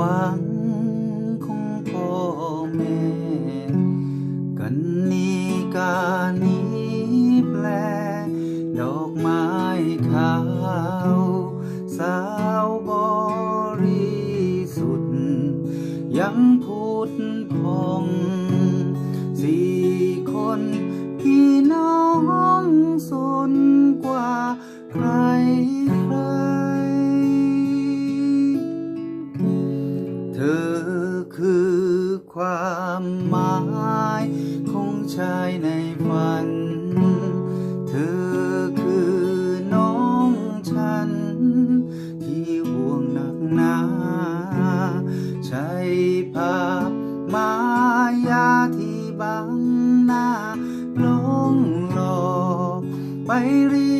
หวังของพ่อแม่ กันนี้การนี้แปล ดอกไม้ขาว สาวบริสุทธิ์ยังพูดพองสี่คนพี่น้องสนกว่าใคร ในฝัน เธอคือน้องฉัน ที่ห่วงหนักหนาใช้ภาพมายาที่บังหน้าลงหลอกไปเรี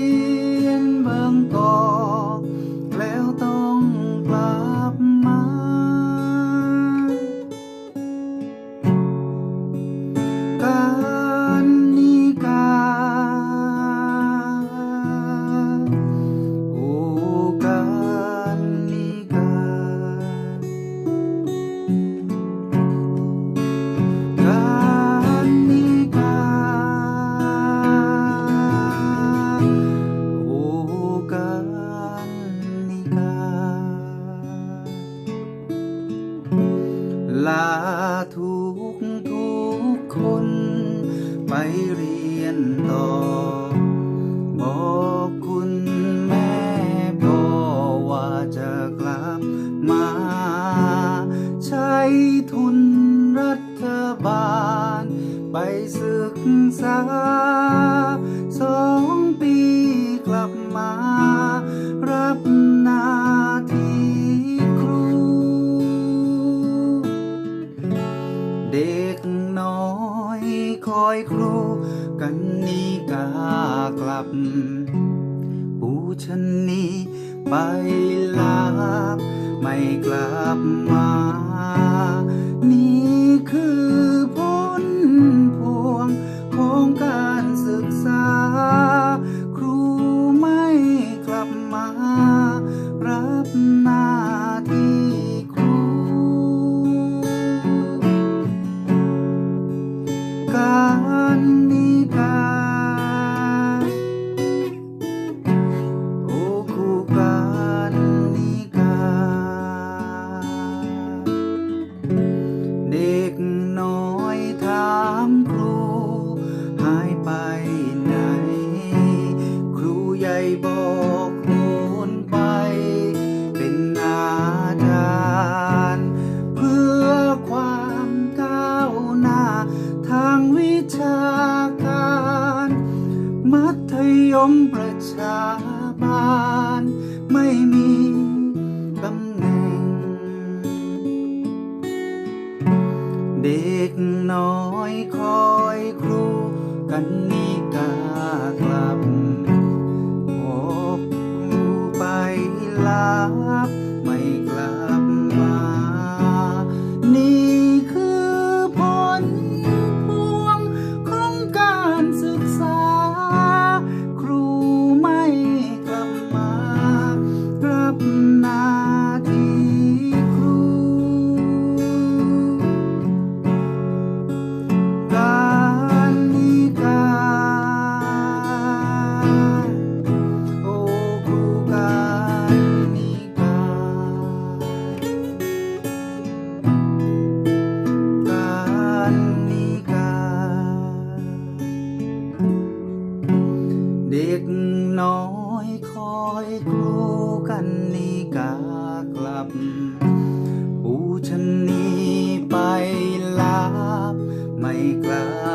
ทุกทุกคนไปเรียนต่อ บอกคุณแม่พ่อว่าจะกลับมา ใช้ทุนรัฐบาล ไปศึกษาสองปีกลับมา กันนี้กากลับ ปูชนีไปลาบ ไม่กลับมานี่ มประชาบาลไม่มีตำแหน่ง เด็กน้อยคอยครูกันนิ ครูกันนีกากลับปูชนีไปลาบไม่กลับ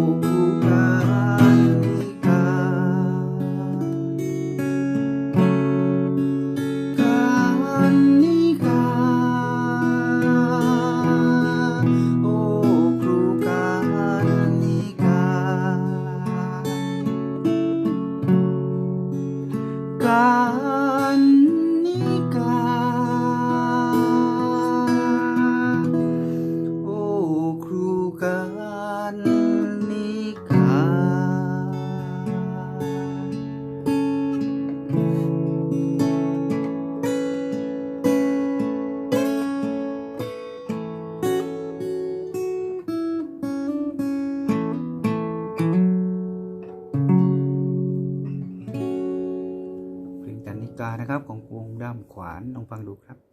amor. ครับของวงด้ามขวานลองฟังดูครับ